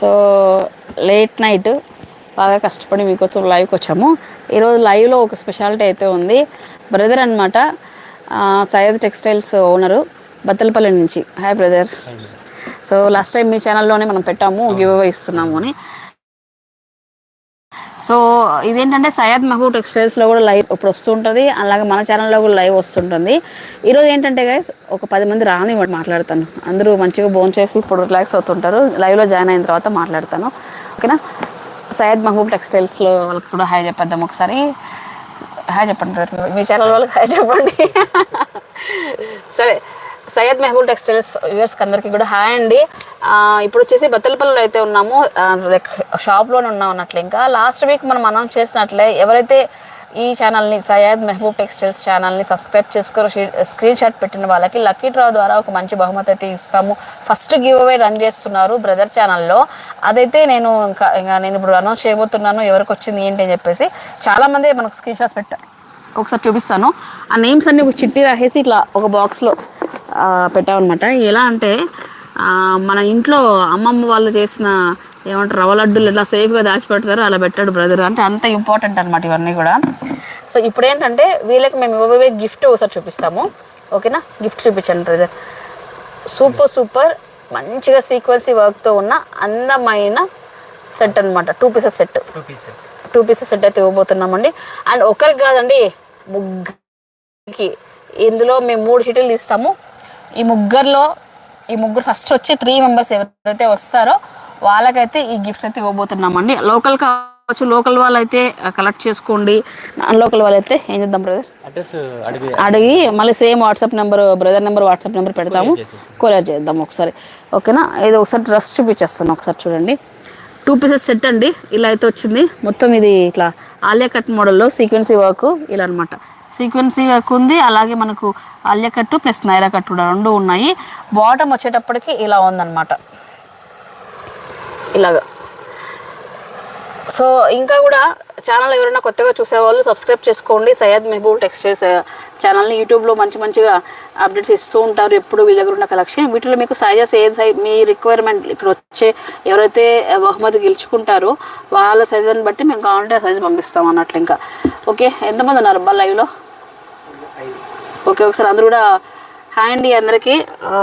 So late night బాగా కష్టపడి మీకోసం లైవ్కి వచ్చాము. ఈరోజు లైవ్లో ఒక స్పెషాలిటీ అయితే ఉంది. బ్రదర్ అనమాట సయ్యద్ టెక్స్టైల్స్ ఓనరు బత్తలపల్లి నుంచి. Hi brother so last time మీ ఛానల్లోనే మనం పెట్టాము గివ్ అవే ఇస్తున్నాము అని. సో ఇదేంటంటే సయ్యద్ మహబూబ్ టెక్స్టైల్స్లో కూడా లైవ్ ఇప్పుడు వస్తుంటుంది. అలాగే మన ఛానల్లో కూడా లైవ్ వస్తుంటుంది. ఈరోజు ఏంటంటే గైస్ ఒక పది మంది రాని మాట్లాడతాను. అందరూ మంచిగా భోజనం చేసి ఇప్పుడు రిలాక్స్ అవుతుంటారు. లైవ్లో జాయిన్ అయిన తర్వాత మాట్లాడతాను. ఓకేనా? సయ్యద్ మహబూబ్ టెక్స్టైల్స్లో వాళ్ళకి కూడా హాయ్ చెప్పేద్దాం ఒకసారి. హాయ్ చెప్పండి మీ ఛానల్ వాళ్ళకి హాయ్ చెప్పండి. సరే. సయ్యద్ మెహబూల్ టెక్స్టైల్స్ వ్యూవర్స్కి అందరికీ కూడా హాయ్ అండి. ఇప్పుడు వచ్చేసి బత్తలపల్లిలో అయితే ఉన్నాము. లైక్ షాప్లోనే ఉన్నాం అన్నట్లు ఇంకా. లాస్ట్ వీక్ మనం అనౌన్స్ చేసినట్లే ఎవరైతే ఈ ఛానల్ని సయ్యద్ మెహబూబ్ టెక్స్టైల్స్ ఛానల్ని సబ్స్క్రైబ్ చేసుకోరు స్క్రీన్ షాట్ పెట్టిన వాళ్ళకి లక్కీ డ్రా ద్వారా ఒక మంచి బహుమతి అయితే ఇస్తాము. ఫస్ట్ గివ్ అవే రన్ చేస్తున్నారు బ్రదర్ ఛానల్లో. అదైతే నేను ఇంకా ఇంకా నేను ఇప్పుడు అనౌన్స్ చేయబోతున్నాను. ఎవరికి వచ్చింది ఏంటి అని చెప్పేసి చాలామంది మనకు స్క్రీన్ షాట్స్ పెట్టారు ఒకసారి చూపిస్తాను. ఆ నేమ్స్ అన్ని ఒక చిట్టి రాసేసి ఇట్లా ఒక బాక్స్లో పెట్టామన్నమాట. ఎలా అంటే మన ఇంట్లో అమ్మమ్మ వాళ్ళు చేసిన ఏమంటారు రవ్వ లడ్డూలు ఎట్లా సేఫ్గా దాచిపెడతారో అలా పెట్టాడు బ్రదర్ అంటే అంత ఇంపార్టెంట్ అనమాట ఇవన్నీ కూడా. సో ఇప్పుడు ఏంటంటే వీళ్ళకి మేము ఇవ్వబోయే గిఫ్ట్ ఒకసారి చూపిస్తాము. ఓకేనా గిఫ్ట్ చూపించండి బ్రదర్ సూపర్ సూపర్ మంచిగా సీక్వెన్సీ వర్క్తో ఉన్న అందమైన సెట్ అన్నమాట. Two pieces set two pieces set అయితే ఇవ్వబోతున్నామండి. అండ్ ఒకరికి కాదండి ముగ్గురికి. ఇందులో మేము మూడు షీట్లు తీస్తాము. ఈ ముగ్గురులో ఈ ముగ్గురు ఫస్ట్ వచ్చి త్రీ మెంబర్స్ ఎవరైతే వస్తారో వాళ్ళకైతే ఈ గిఫ్ట్స్ అయితే ఇవ్వబోతున్నామండి. లోకల్ కావచ్చు లోకల్ వాళ్ళైతే కలెక్ట్ చేసుకోండి. నాన్ లోకల్ వాళ్ళైతే ఏం చేద్దాం బ్రదర్ అడ్రస్ అడిగి అడిగి మళ్ళీ same WhatsApp number brother number WhatsApp number పెడతాము. కొరియర్ చేద్దాం ఒకసారి. ఓకేనా ఇది ఒకసారి డ్రెస్ చూపించేస్తాను ఒకసారి చూడండి. టూ పీసెస్ సెట్ అండి. ఇలా అయితే వచ్చింది. మొత్తం ఇది ఇట్లా ఆలియా కట్ మోడల్లో సీక్వెన్సీ వర్క్ ఇలా అనమాట సీక్వెన్సీ వర్క్ ఉంది. అలాగే మనకు అల్లెకట్టు ప్లస్ నైరా రెండు ఉన్నాయి. బాటమ్ వచ్చేటప్పటికి ఇలా ఉందన్నమాట. ఇలాగా. సో ఇంకా కూడా ఛానల్ ఎవరైనా కొత్తగా చూసేవాళ్ళు సబ్స్క్రైబ్ చేసుకోండి. సయ్యద్ మెహబూబ్ టెక్స్టైల్స్ ఛానల్ని యూట్యూబ్లో మంచి మంచిగా అప్డేట్స్ ఇస్తూ ఉంటారు. ఎప్పుడు వీళ్ళ దగ్గర ఉన్న కలెక్షన్ వీటిలో మీకు సైజెస్ ఏది మీ రిక్వైర్మెంట్ ఇక్కడ వచ్చే ఎవరైతే బహుమతి గెలుచుకుంటారో వాళ్ళ సైజుని బట్టి మేము కావాలంటే ఆ సైజు పంపిస్తాం అన్నట్లు ఇంకా. ఓకే ఎంతమంది ఉన్నారు అబ్బా లైవ్లో ఓకే ఒకసారి అందరూ కూడా హాయ్ అండి అందరికీ.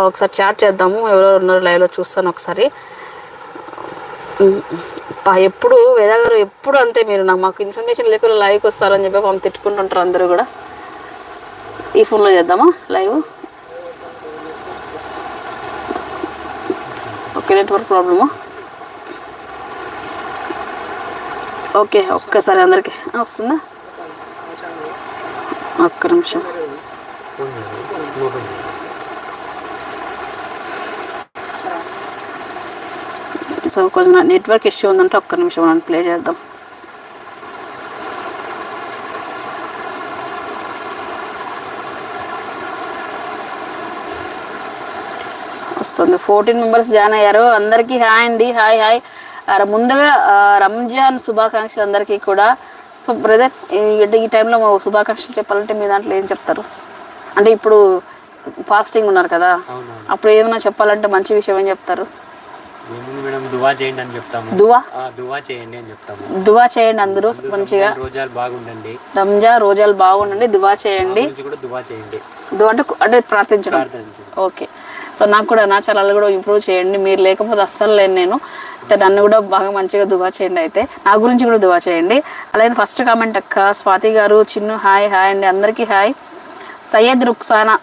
ఒకసారి చాట్ చేద్దాము. ఎవరెవరు ఉన్నారు లైవ్లో చూస్తాను ఒకసారి. ఎప్పుడు వేదాగారు ఎప్పుడు అంతే మీరు నాకు మాకు ఇన్ఫర్మేషన్ లేకుండా లైవ్కి వస్తారని చెప్పి మనం తిట్టుకుంటుంటారు అందరూ కూడా. ఈ ఫోన్లో చేద్దామా లైవ్ ఓకే నెట్వర్క్ ప్రాబ్లమా ఓకే ఒక్కసారి అందరికీ. వస్తుందా? ఒక్క నిమిషం. సో కొంచెం నెట్వర్క్ ఇష్యూ ఉందంటే ఒక్క నిమిషం మనం ప్లే చేద్దాం. వస్తుంది. ఫోర్టీన్ మెంబర్స్ జాయిన్ అయ్యారు. అందరికీ హాయ్ అండి. Hi hi. ముందుగా రంజాన్ శుభాకాంక్షలు అందరికీ కూడా. సో బ్రదర్ ఈ టైంలో శుభాకాంక్షలు చెప్పాలంటే మీ దాంట్లో ఏం చెప్తారు? అంటే ఇప్పుడు ఫాస్టింగ్ ఉన్నారు కదా. అప్పుడు ఏమైనా చెప్పాలంటే మంచి విషయం ఏం చెప్తారు? మేడం దువా చేయండి అని చెప్తాము. దువా? ఆ, దువా చేయండి అని చెప్తాము. దువా చేయండి అందరూ మంచిగా. రోజాలు బాగుండండి. రంజా రోజాలు బాగుండండి దువా చేయండి. కూడా దువా చేయండి. దువా అంటే అంటే ప్రార్థించడం. ఓకే. సో నాకు కూడా నా ఛానల్ కూడా ఇంప్రూవ్ చేయండి. మీరు లేకపోతే అస్సలు లేను నేను. నన్ను కూడా బాగా మంచిగా దువా చేయండి అయితే. నా గురించి కూడా దువా చేయండి. అలాగే ఫస్ట్ కామెంట్ అక్క స్వాతి గారు చిన్ను హాయ్ హాయ్ అండి. అందరికీ హాయ్. సయ్యద్ రుక్సానా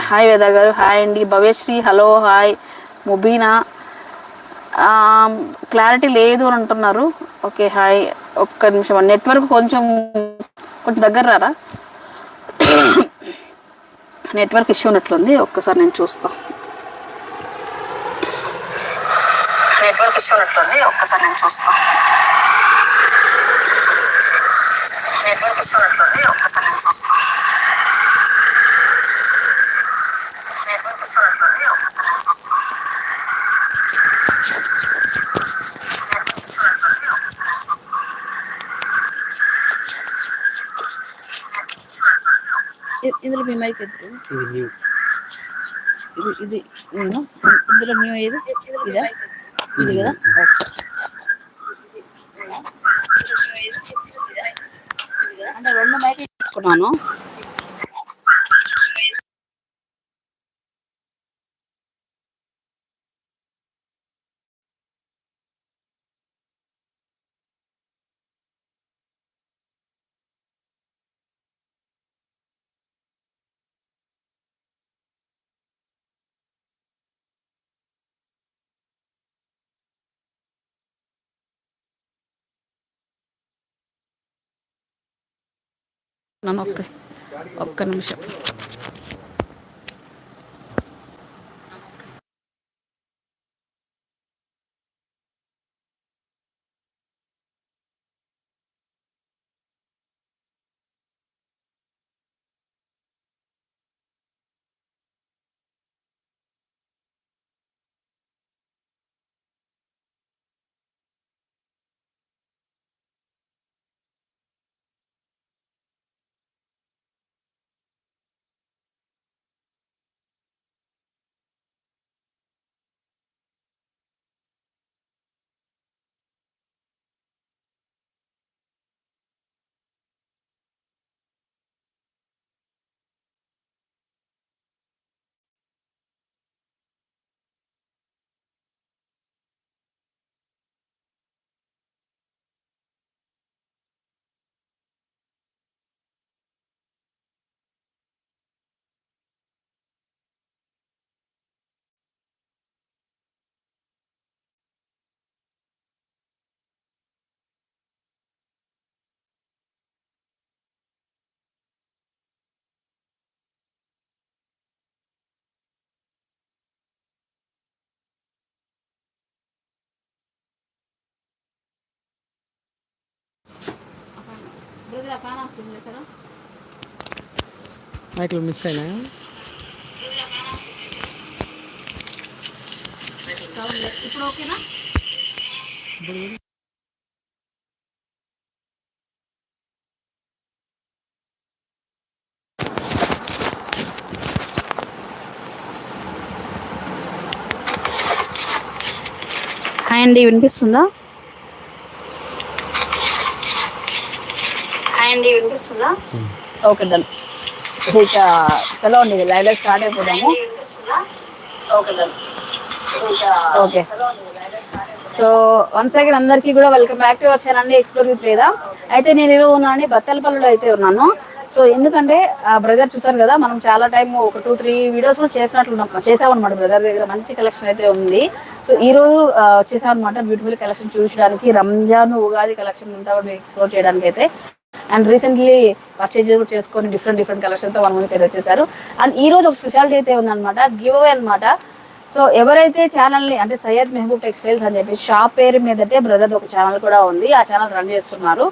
హాయ్ వేద గారు హాయ్ అండి. Bhavyasri hello hi. Mubeena. Clarity లేదు అని అంటున్నారు. Okay hi. ఒక్క నిమిషం నెట్వర్క్ కొంచెం కొంచెం దగ్గర రారా? నెట్వర్క్ ఇష్యూ ఉన్నట్లుంది. ఒక్కసారి నేను చూస్తాను నెట్వర్క్ ఇష్యూ ఉన్నట్లుంది. ఒక్కసారి నేను చూస్తాను నెట్వర్క్ ఇష్యూ ఉన్నట్లుంది. ఒక్కసారి నేను చూస్తాను నెట్వర్క్ ఇష్యూ ఉన్నట్లుంది ఒక్కసారి నేను చూస్తా ఇ- ఎత్తు ఇది ఇది ఇందులో న్యూ ఏది? ఇదా? ఇది కదా అంటే రెండు మైకి తీసుకున్నాను. నన్ను ఒక్క ఒక్క నిమిషం. మైక్లో మిస్ అయినా ఇప్పుడు ఓకేనా అండి వినిపిస్తుందా? అండి వినిపిస్తుందా? Okay done. ఇక సెలవు అండి live start అయిపోదాము. Okay done. Okay. So one second అందరికీ కూడా welcome back to our channel అండి ఎక్స్ప్లోర్ విత్ లేదా అయితే నేను ఈరోజు ఉన్నాను బత్తలపల్లిలో అయితే ఉన్నాను. సో ఎందుకంటే ఆ బ్రదర్ చూసారు కదా మనం చాలా టైం ఒక టూ త్రీ వీడియోస్ కూడా చేసినట్లున్నాం చేసామన్నమాట బ్రదర్ దగ్గర మంచి కలెక్షన్ అయితే ఉంది. సో ఈ రోజు ఆ, వచ్చేసామన్నమాట బ్యూటిఫుల్ కలెక్షన్ చూసడానికి రంజాన్ ఉగాది కలెక్షన్ అంతా కూడా ఎక్స్ప్లోర్ చేయడానికి అయితే అండ్ రీసెంట్లీ పర్చేజ్ కూడా చేసుకొని డిఫరెంట్ డిఫరెంట్ కలెక్షన్తో తో మన ముందుకు అయితే వచ్చేసారు అండ్ ఈ రోజు ఒక స్పెషాలిటీ అయితే ఉందన్నమాట గివ్ అవే అనమాట సో ఎవరైతే ఛానల్ని అంటే సయ్యద్ మెహబూబ్ టెక్స్టైల్స్ అని చెప్పి షాప్ పేరు మీదటే బ్రదర్ ఒక ఛానల్ కూడా ఉంది. ఆ ఛానల్ రన్ చేస్తున్నారు.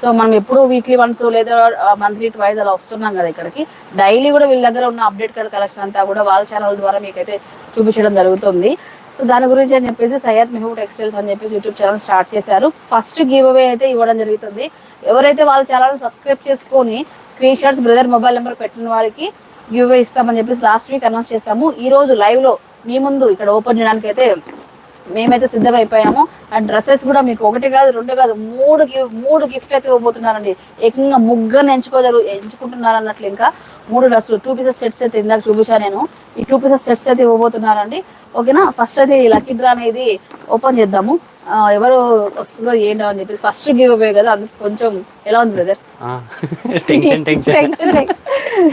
సో మనం ఎప్పుడు వీక్లీ వన్స్ లేదా మంత్లీ ట్వైస్ అలా వస్తున్నాం కదా ఇక్కడికి. డైలీ కూడా వీళ్ళ దగ్గర ఉన్న అప్డేట్ కార్డ్ కలెక్షన్ అంతా కూడా వాళ్ళ ఛానల్ ద్వారా మీకైతే చూపించడం జరుగుతుంది. సో దాని గురించి అని చెప్పేసి సయ్యద్ మెహబూబ్ టెక్స్టైల్స్ అని చెప్పేసి యూట్యూబ్ ఛానల్ స్టార్ట్ చేశారు. ఫస్ట్ గివ్ అవే అయితే ఇవ్వడం జరుగుతుంది. ఎవరైతే వాళ్ళ ఛానల్ సబ్స్క్రైబ్ చేసుకొని screen shots brother mobile number పెట్టిన వారికి గివ్ అవే ఇస్తామని చెప్పేసి లాస్ట్ వీక్ అనౌన్స్ చేస్తాము ఈ రోజు లైవ్లో మీ ముందు ఇక్కడ ఓపెన్ చేయడానికి అయితే మేమైతే సిద్ధమైపోయాము. అండ్ డ్రెస్సెస్ కూడా మీకు ఒకటి కాదు రెండు కాదు మూడు మూడు గిఫ్ట్ అయితే ఇవ్వబోతున్నారండి. ఏకంగా ముగ్గురు ఎంచుకోగలరు ఎంచుకుంటున్నారు అన్నట్లు ఇంకా మూడు డ్రెస్సులు టూ పీసెస్ సెట్స్ అయితే ఇందాక చూపించాను నేను. ఈ టూ పీసెస్ సెట్స్ అయితే ఇవ్వబోతున్నారండి. ఓకేనా? ఫస్ట్ అయితే ఈ లక్కీ డ్రా అనేది ఓపెన్ చేద్దాము. ఎవరు వస్తుందో ఏంటో అని చెప్పి ఫస్ట్ గివ్ అవే కదా అందుకు కొంచెం ఎలా ఉంది బ్రదర్? Tension tension.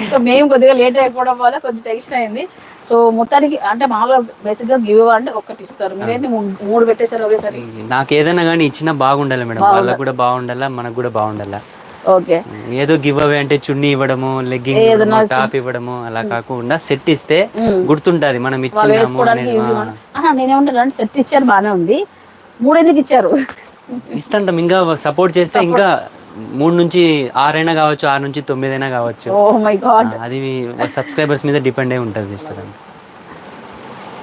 సో మేము కొద్దిగా లేట్ అయిపోవడం వల్ల కొంచెం టెన్షన్ అయింది. సో మొత్తానికి అంటే మామూలుగా బేసిక్గా గివ్ అంటే ఒక్కటి ఇస్తారు. మీరేంటి మూ- మూడు పెట్టేశారు ఒకేసారి? నాకు ఏదైనా కానీ ఇచ్చినా బాగుండాలి మేడం. వాళ్ళకు కూడా బాగుండాలా మనకు కూడా బాగుండాలా. ఓకే. ఏదో గివ్ అవే అంటే చున్నీ ఇవ్వడము లెగ్గింగ్ టాప్ ఇవ్వడము అలా కాకుండా సెట్ ఇస్తే గుర్తుంటది మనం ఇచ్చినాము ఆహా నేనేమంటాను సెట్ ఇచ్చారు బాగానే ఉంది. మూడు ఎందుకు ఇచ్చారు? ఇస్తుంటాం ఇంకా సపోర్ట్ చేస్తే ఇంకా మూడు నుంచి ఆరైనా కావచ్చు ఆరు నుంచి తొమ్మిదైనా కావచ్చు. ఓ మై గాడ్ ఆ, అది సబ్స్క్రైబర్స్ మీద డిపెండ్ అయి ఉంటుంది సిస్టర్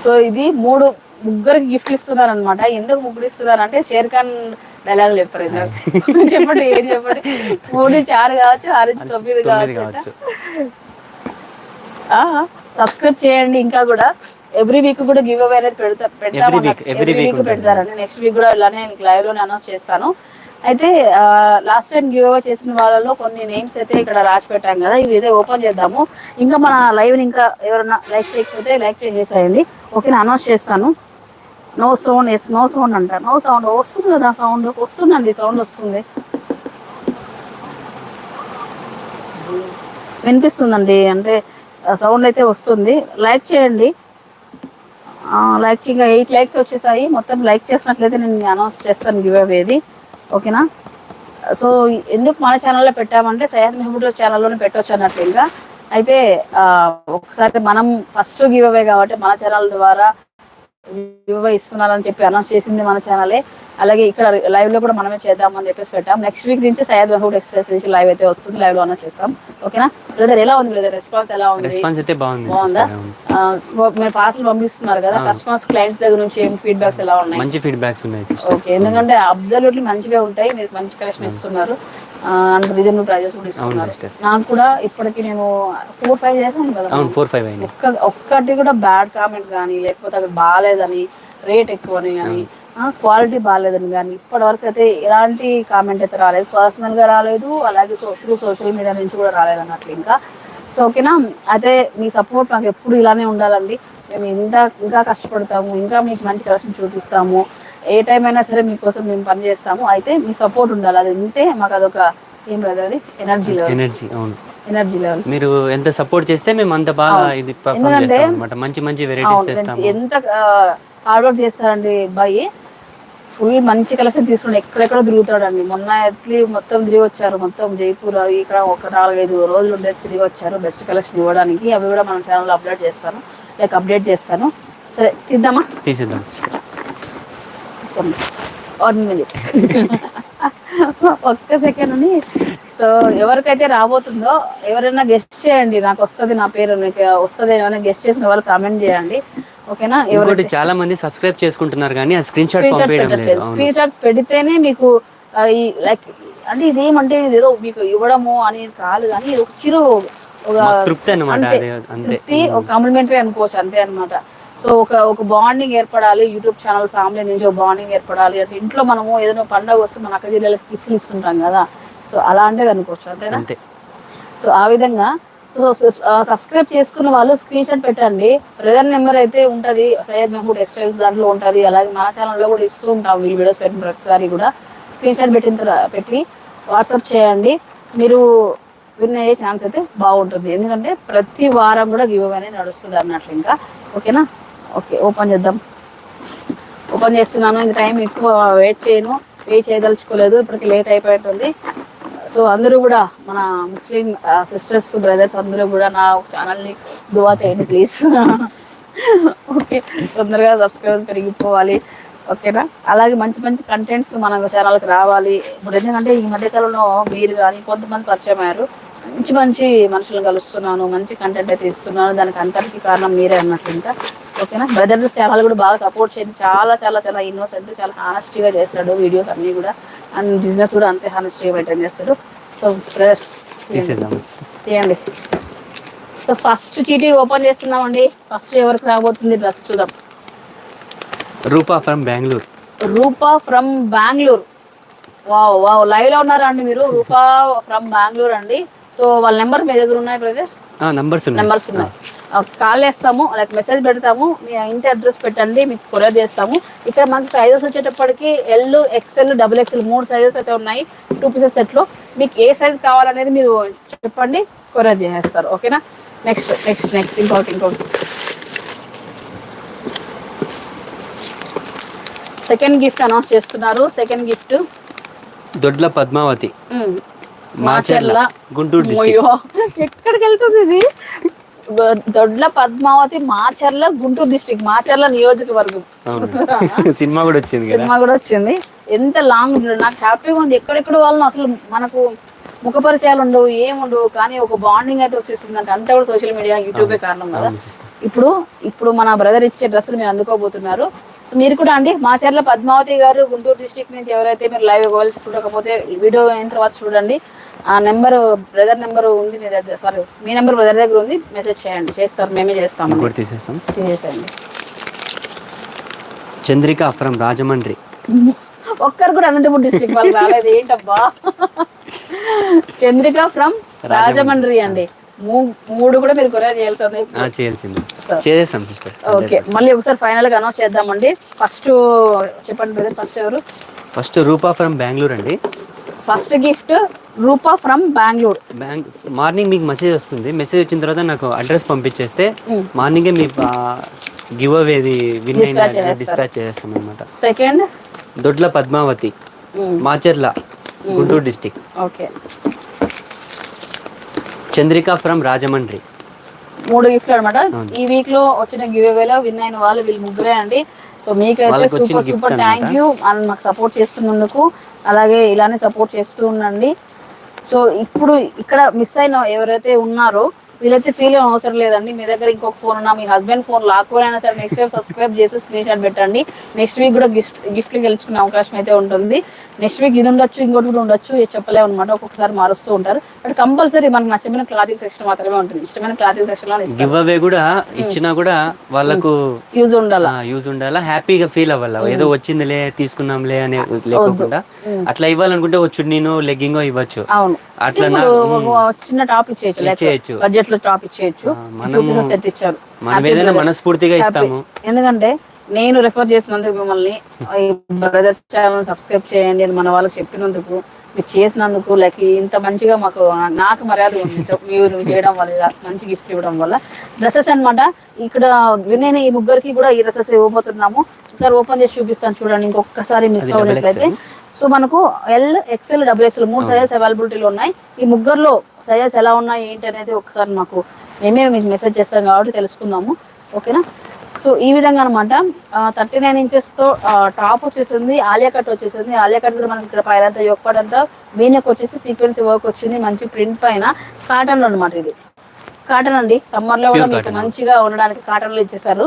సో ఇది మూడు ముగ్గురికి గిఫ్ట్ ఇస్తున్నారు అనమాట ఎందుకు ముగ్గురు ఇస్తున్నారు అంటే షేర్ ఖాన్ డైలాగ్ చెప్పారు. చెప్పండి ఏం చెప్పండి? మూడు నుంచి ఆరు కావచ్చు ఆరు నుంచి తొమ్మిది కావచ్చు. సబ్స్క్రైబ్ చేయండి. ఇంకా కూడా ఎవ్రీ వీక్ కూడా గివ్ అవే అనేది పెడతా పెడతాం ఎవ్రీ వీక్. పెడతారండి నెక్స్ట్ వీక్ కూడా ఇలానే లైవ్లోనే అనౌన్స్ చేస్తాను. అయితే లాస్ట్ టైం గివ్ అవే చేసిన వాళ్ళలో కొన్ని నేమ్స్ అయితే ఇక్కడ రాసి పెట్టాం కదా ఇవి ఇదే ఓపెన్ చేద్దాము. ఇంకా మన లైవ్ ఇంకా ఎవరైనా లైక్ చేయకపోతే లైక్ చేసేసేయండి. ఓకే నేను అనౌన్స్ చేస్తాను. No sound yes no sound అంటారు నో సౌండ్ వస్తుంది కదా సౌండ్ వస్తుందండి సౌండ్ వస్తుంది. వినిపిస్తుందండి అంటే సౌండ్ అయితే వస్తుంది. లైక్ చేయండి. లైక్ ఇంకా ఎయిట్ లైక్స్ వచ్చేసాయి. మొత్తం లైక్ చేసినట్లయితే నేను అనౌన్స్ చేస్తాను గివ్ అవేది ఓకేనా? సో ఎందుకు మన ఛానల్లో పెట్టామంటే సయ్యద్ మెహబూబ్ ఛానల్లోనే పెట్టవచ్చు అన్నట్టు ఇంకా. అయితే ఆ, ఒకసారి మనం ఫస్ట్ గివ్ అవే కాబట్టి మన ఛానల్ ద్వారా గివ్ ఇస్తున్నారని చెప్పి అనౌన్స్ చేసింది మన ఛానలే అలాగే ఇక్కడ లైవ్లో కూడా మనమే చేద్దామని చెప్పేసి పెట్టాం. నెక్స్ట్ వీక్ నుంచి సయ్యద్ మెహబూబ్ ఎక్స్ప్రెస్ నుంచి లైవ్ అయితే వస్తుంది. లైవ్లో అనౌన్స్ చేస్తాం. ఓకేనా బ్రదర్ ఎలా ఉంది బ్రదర్ రెస్పాన్స్ ఎలా ఉంది? రెస్పాన్స్ అయితే బాగుంది. బాగుందా? మీరు పార్సల్ పంపిస్తున్నారు కదా కస్టమర్స్ క్లయింట్స్ దగ్గర నుంచి ఏం ఫీడ్బ్యాక్స్ ఎలా ఉన్నాయి? మంచి ఫీడ్బ్యాక్స్ ఉన్నాయి సిస్టర్ ఓకే ఎందుకంటే అబ్జల్యూట్లీ మంచిగా ఉంటాయి. మీరు మంచి కలెక్షన్ ఇస్తున్నారు. అండ్ రీజనబుల్ ప్రైజెస్ కూడా ఇస్తున్నారు. నాకు కూడా ఇప్పటికి నేను ఫోర్ ఫైవ్ చేశాను కదా. ఫోర్ ఫైవ్ ఒక్క ఒక్కటి కూడా బ్యాడ్ కామెంట్ కానీ లేకపోతే అక్కడ బాగాలేదని రేట్ ఎక్కువని కానీ క్వాలిటీ బాగాలేదని కానీ ఇప్పటి వరకు అయితే ఎలాంటి కామెంట్ అయితే రాలేదు. పర్సనల్గా రాలేదు అలాగే సో త్రూ సోషల్ మీడియా నుంచి కూడా రాలేదు అన్నట్లు ఇంకా సో ఓకేనా అయితే మీ సపోర్ట్ మాకు ఎప్పుడు ఇలానే ఉండాలండి. మేము ఇంకా ఇంకా కష్టపడతాము ఇంకా మీకు మంచి కలెక్షన్ చూపిస్తాము. ఏ టైం అయినా సరే మీకోసం మేము పని చేస్తాము. అయితే మీ సపోర్ట్ ఉండాలి. అది ఉంటే మాకు అదొక ఏం లేదు అది? ఎనర్జీ లెవెల్ ఎనర్జీ అవును. ఎనర్జీ లెవెల్స్ మీరు ఎంత సపోర్ట్ చేస్తే మేము అంత బాగా ఇది పర్ఫామ్ చేస్తాం అనమాట మంచి మంచి వెరైటీస్ చేస్తాము ఎంత హార్డ్ వర్క్ చేస్తారండి అబ్బాయి. ఫుల్ మంచి కలెక్షన్ తీసుకుని ఎక్కడెక్కడ తిరుగుతాడండి. మొన్న ఎట్లీ మొత్తం తిరిగి వచ్చారు. మొత్తం జైపూర్ అవి ఇక్కడ ఒక నాలుగైదు రోజులు ఉండేసి తిరిగి వచ్చారు. బెస్ట్ కలెక్షన్ ఇవ్వడానికి. అవి కూడా మన ఛానల్లో అప్లోడ్ చేస్తాను. లైక్ అప్డేట్ చేస్తాను. సరే తీద్దామా? తీసేద్దాం తీసుకోండి వన్ మినిట్ ఒక్క సెకండ్ అని సో ఎవరికైతే రాబోతుందో ఎవరైనా గెస్ట్ చేయండి నాకు వస్తుంది నా పేరు మీకు వస్తుంది ఏమైనా గెస్ట్ చేసిన వాళ్ళు కామెంట్ చేయండి. ఓకేనా ఎవరు చాలా మంది సబ్స్క్రైబ్ చేసుకుంటున్నారు కానీ స్క్రీన్ షాట్ స్క్రీన్ షాట్స్ పెడితేనే మీకు లైక్ అంటే ఇదేమంటే ఇది ఏదో మీకు ఇవ్వడము అనేది కాదు కానీ ఇది ఒక చిరు ఒక తృప్తి అనమాట తృప్తి ఒక కాంప్లిమెంటరీ అనుకోవచ్చు అంతే అన్నమాట. సో ఒక ఒక బాండింగ్ ఏర్పడాలి యూట్యూబ్ ఛానల్ ఫ్యామిలీ నుంచి ఒక బాండింగ్ ఏర్పడాలి అంటే ఇంట్లో మనము ఏదైనా పండగ వస్తే మన అక్క జిల్లాలకు గిఫ్ట్లు ఇస్తుంటాం కదా. సో అలాంటిది అనుకోవచ్చు అంతేనా? అంతే. సో ఆ విధంగా సో సబ్స్క్రైబ్ చేసుకున్న వాళ్ళు స్క్రీన్ షాట్ పెట్టండి. బ్రదర్ నెంబర్ అయితే ఉంటది సయ్యద్ మెహబూబ్ టెక్స్టైల్స్ దాంట్లో ఉంటది. అలాగే మన ఛానల్లో కూడా ఇస్తూ ఉంటాం వీళ్ళు వీడియోస్ పెట్టిన ప్రతిసారి కూడా. స్క్రీన్ షాట్ పెట్టిన తర్వాత పెట్టి వాట్సాప్ చేయండి. మీరు విన్ అయ్యే ఛాన్స్ అయితే బాగుంటుంది. ఎందుకంటే ప్రతి వారం కూడా గివ్ అనేది నడుస్తుంది అన్నట్లు ఇంకా. ఓకేనా? ఓకే ఓపెన్ చేద్దాం. ఓపెన్ చేస్తున్నాను ఇంక టైం ఎక్కువ వెయిట్ చేయను. వెయిట్ చేయదలుచుకోలేదు ఇప్పటికి లేట్ అయిపోయింటుంది. సో అందరూ కూడా మన ముస్లిం సిస్టర్స్ బ్రదర్స్ అందరూ కూడా నా ఛానల్ని దువా చేయండి ప్లీజ్ ఓకే తొందరగా సబ్స్క్రైబర్స్ పెరిగిపోవాలి. ఓకేనా? అలాగే మంచి మంచి కంటెంట్స్ మన ఛానల్కి రావాలి. ఇప్పుడు ఎందుకంటే ఈ మధ్యకాలంలో మీరు కానీ కొంతమంది పరిచయం అయ్యారు. మంచి మంచి మనుషులను కలుస్తున్నాను మంచి కంటెంట్ అయితే ఇస్తున్నాను. దానికి అంతటికి కారణం మీరే అన్నట్లు ఇంకా. ఓకేనా? బ్రదర్ ఛానల్ కూడా బాగా సపోర్ట్ చేయండి. చాలా చాలా చాలా ఇన్నోసెంట్ చాలా హానెస్టీగా చేస్తాడు వీడియోస్ అన్నీ కూడా. అండ్ బిజినెస్ కూడా అంతే హానెస్టీగా మెయింటైన్ చేస్తాడు. So brother. తీయండి. సో ఫస్ట్ చీటీ ఓపెన్ చేస్తున్నామండి. ఫస్ట్ ఎవరికి రాబోతుంది? డ్రెస్ చూద్దాం. Rupa from Bengaluru Rupa from Bengaluru wow wow లైవ్లో ఉన్నారా అండి మీరు? రూపా ఫ్రమ్ బెంగళూరు అండి. సో వాళ్ళ నెంబర్ మీ దగ్గర ఉన్నాయి బ్రదర్ నంబర్స్ ఉన్నాయి. నెంబర్స్ ఉన్నాయి. కాల్ చేస్తాము లైక్ మెసేజ్ పెడతాము మీ ఇంటి అడ్రస్ పెట్టండి మీకు కొరియర్ చేస్తాము. ఇక్కడ మనకి సైజెస్ వచ్చేటప్పటికి ఎల్ ఎక్సెల్ డబుల్ ఎక్సెల్ మూడు సైజెస్ అయితే ఉన్నాయి టూ పీసెస్ సెట్లో మీకు ఏ సైజ్ కావాలనేది మీరు చెప్పండి కొరియర్ చేసేస్తారు ఓకేనా నెక్స్ట్ నెక్స్ట్ నెక్స్ట్ ఇంకోటి ఇంకోటి. సెకండ్ గిఫ్ట్ అనౌన్స్ చేస్తున్నారు సెకండ్ గిఫ్ట్ దొడ్ల పద్మావతి. మాచర్ల గుంటూరు ఎక్కడికి వెళ్తుంది ఇది? దొడ్ల పద్మావతి మాచర్ల గుంటూరు డిస్ట్రిక్ట్ మాచర్ల నియోజకవర్గం. సినిమా కూడా వచ్చింది సినిమా కూడా వచ్చింది. ఎంత లాంగ్ నాకు హ్యాపీగా ఉంది. ఎక్కడెక్కడ వాళ్ళని అసలు మనకు ముఖ పరిచయాలు ఉండవు ఏముండవు కానీ ఒక బాండింగ్ అయితే వచ్చేసింది అంటే అంతా కూడా సోషల్ మీడియా యూట్యూబే కారణం కదా. ఇప్పుడు ఇప్పుడు మన బ్రదర్ ఇచ్చే డ్రెస్సులు మీరు అందుకోబోతున్నారు. మీరు కూడా అండి మా చర్ల పద్మావతి గారు గుంటూరు డిస్టిక్ నుంచి ఎవరైతే మీరు లైవ్ ఇవ్వాలి చూడకపోతే వీడియో అయిన తర్వాత చూడండి. ఆ నెంబర్ బ్రదర్ నెంబర్ ఉంది మీ దగ్గర సారీ మీ నెంబర్ బ్రదర్ దగ్గర ఉంది మెసేజ్ చేయండి చేస్తారు మేమే చేస్తాము. తీసేస్తాం. తీసేసండి చంద్రిక ఫ్రమ్ రాజమండ్రి. ఒక్కరు కూడా అనంతపురం డిస్ట్రిక్ట్ వాళ్ళు రాలేదు ఏంటబ్బా? చంద్రిక ఫ్రమ్ రాజమండ్రి అండి. మూడు కూడా మీరు కొరియర్ చేయాల్సి ఉంది ఆ, చేయాల్సింది. చేసేస్తాం సిస్టర్ ఓకే. మళ్ళీ ఒకసారి ఫైనల్గా అనౌన్స్ చేద్దామండి. ఫస్ట్ చెప్పండి బ్రదర్ ఫస్ట్ ఎవరు? ఫస్ట్ రూపా ఫ్రమ్ బెంగళూరు అండి. First gift Rupa from Bengaluru bank morning మీకు మెసేజ్ వస్తుంది. మెసేజ్ వచ్చిన తర్వాత నాకు అడ్రస్ పంపించేస్తే మార్నింగే మీ గివ్ అవేది విన్ అయిన డిస్పాచ్ చేస్తాం అనమాట second Dodla Padmavathi Macherla Guntur district okay Chandrika from Rajahmundry. మూడు గిఫ్ట్లు అనమాట ఈ వీక్లో వచ్చిన గివ్ అవేలో విన్ అయిన వాళ్ళు వీళ్ళు ముగ్గురే అండి. సో మీకైతే super super thank you and మాకు సపోర్ట్ చేస్తున్నందుకు అలాగే ఇలానే సపోర్ట్ చేస్తూ ఉండండి. సో ఇప్పుడు ఇక్కడ మిస్ అయిన ఎవరైతే ఉన్నారో వీళ్ళైతే ఫీల్ అవసరం లేదండి. మీ దగ్గర ఇంకొక ఫోన్ ఉన్నా మీ హస్బెండ్ ఫోన్ లాక్కోనైనా సరే నెక్స్ట్ టైం సబ్స్క్రైబ్ చేసి స్క్రీన్ షాట్ పెట్టండి. నెక్స్ట్ వీక్ కూడా గిఫ్ట్ గిఫ్ట్లు గెలుచుకునే అవకాశం అయితే ఉంటుంది. నెక్స్ట్ వీక్ ఇది ఉండొచ్చు ఇంకోటి కూడా ఉండొచ్చు ఇది చెప్పలేము అనమాట ఒక్కొక్కసారి మారుస్తూ ఉంటారు. బట్ కంపల్సరీ మనకు నచ్చమైన క్లాతింగ్ సెక్షన్ మాత్రమే ఉంటుంది. ఇష్టమైన క్లాతింగ్ సెక్షన్లో గివ్ అవే కూడా ఇచ్చినా కూడా వాళ్ళకు యూజ్ ఉండాలి? యూజ్ ఉండాలా? హ్యాపీగా ఫీల్ అవ్వాలా? ఏదో వచ్చిందిలే తీసుకున్నాంలే అనే లేకుండా అట్లా ఇవ్వాలనుకుంటే ఓ చున్నీనో లెగ్గింగో ఇవ్వచ్చు. అవును. అట్లా ఒక చిన్న టాప్ ఇచ్చేయచ్చు. బడ్జెట్ లో టాప్ ఇచ్చేయచ్చు సెట్ ఇచ్చారు. మనం ఏదైనా మనస్ఫూర్తిగా ఇస్తాము. ఎందుకంటే నేను రెఫర్ చేసినందుకు మిమ్మల్ని బ్రదర్ ఛానల్ సబ్స్క్రైబ్ చేయండి అని మన వాళ్ళకి చెప్పినందుకు మీరు చేసినందుకు లైక్ ఇంత మంచిగా మాకు నాకు మర్యాద ఉంది. మీరు చేయడం వల్ల మంచి గిఫ్ట్ ఇవ్వడం వల్ల. డ్రెస్సెస్ అన్నమాట ఇక్కడ వినైన ఈ ముగ్గురికి కూడా ఈ డ్రెస్సెస్ ఇవ్వబోతున్నాము. ఒకసారి ఓపెన్ చేసి చూపిస్తాను చూడండి ఇంకొకసారి మిస్ అవ్వనట్లయితే. సో మనకు ఎల్ ఎక్స్ఎల్ డబుల్ ఎక్స్ఎల్ మూడు సైజెస్ అవైలబిలిటీలో ఉన్నాయి. ఈ ముగ్గురులో సైజెస్ ఎలా ఉన్నాయి ఏంటి అనేది ఒకసారి మాకు మేమే మీకు మెసేజ్ చేస్తాం కాబట్టి తెలుసుకుందాము. ఓకేనా సో ఈ విధంగా అనమాట థర్టీ నైన్ ఇంచెస్తో టాప్ వచ్చేసింది ఆలియా కట్ వచ్చేసింది. ఆలియా కట్ కూడా మనకి ఇక్కడ పైన అంతా యొక్క అంతా వీనెక్ వచ్చేసి సీక్వెన్స్ వర్క్ వచ్చింది మంచి ప్రింట్ పైన. కాటన్లో అనమాట ఇది. కాటన్ అండి. సమ్మర్లో కూడా మీకు మంచిగా ఉండడానికి కాటన్లో ఇచ్చేసారు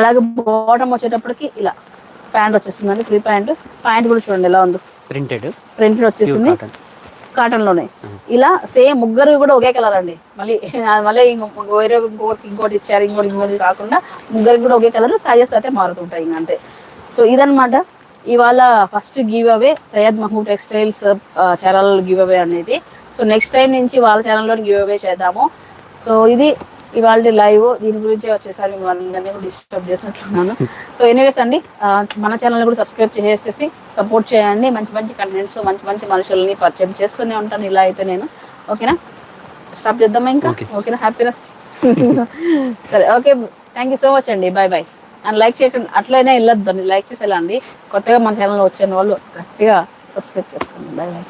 అలాగే బాటమ్ వచ్చేటప్పటికి ఇలా. ప్యాంట్ వచ్చేస్తుందండి ఫ్రీ ప్యాంట్. ప్యాంట్ కూడా చూడండి ఎలా ఉందో. ప్రింటెడ్. ప్రింటెడ్ వచ్చేసింది. కాటన్. లోనే ఇలా సేమ్ ముగ్గురు కూడా ఒకే కలర్ అండి. మళ్ళీ మళ్ళీ ఇంకో వేరే ఇంకోటి ఇంకోటి ఇచ్చారు ఇంకోటి ఇంకోటి కాకుండా ముగ్గురికి కూడా ఒకే కలర్ సైజెస్ అయితే మారుతుంటాయి ఇంక అంతే. సో ఇదన్నమాట. ఇవాళ first give away Syed Mahmood textiles channel give away అనేది. సో నెక్స్ట్ టైం నుంచి వాళ్ళ ఛానల్లో గివ్ అవే చేద్దాము. సో ఇది ఇవాళ లైవ్ దీని గురించి వచ్చేసరి మిమ్మల్ని డిస్టర్బ్ చేసినట్లున్నాను సో ఎనీవేస్ అండి మన ఛానల్ కూడా సబ్స్క్రైబ్ చేసేసి సపోర్ట్ చేయండి. మంచి మంచి కంటెంట్స్ మంచి మంచి మనుషుల్ని పరిచయం చేస్తూనే ఉంటాను. ఇలా అయితే నేను. ఓకేనా? స్టాప్ చేద్దామా ఇంకా? ఓకేనా? హ్యాపీనెస్ సరే okay thank you so much అండి. బాయ్ బాయ్ అండ్ లైక్ చేయకండి. అట్లనే వెళ్ళొద్దండి లైక్ చేసి వెళ్ళండి కొత్తగా మన ఛానల్ వచ్చిన వాళ్ళు గట్టిగా సబ్స్క్రైబ్ చేసుకోండి. Bye bye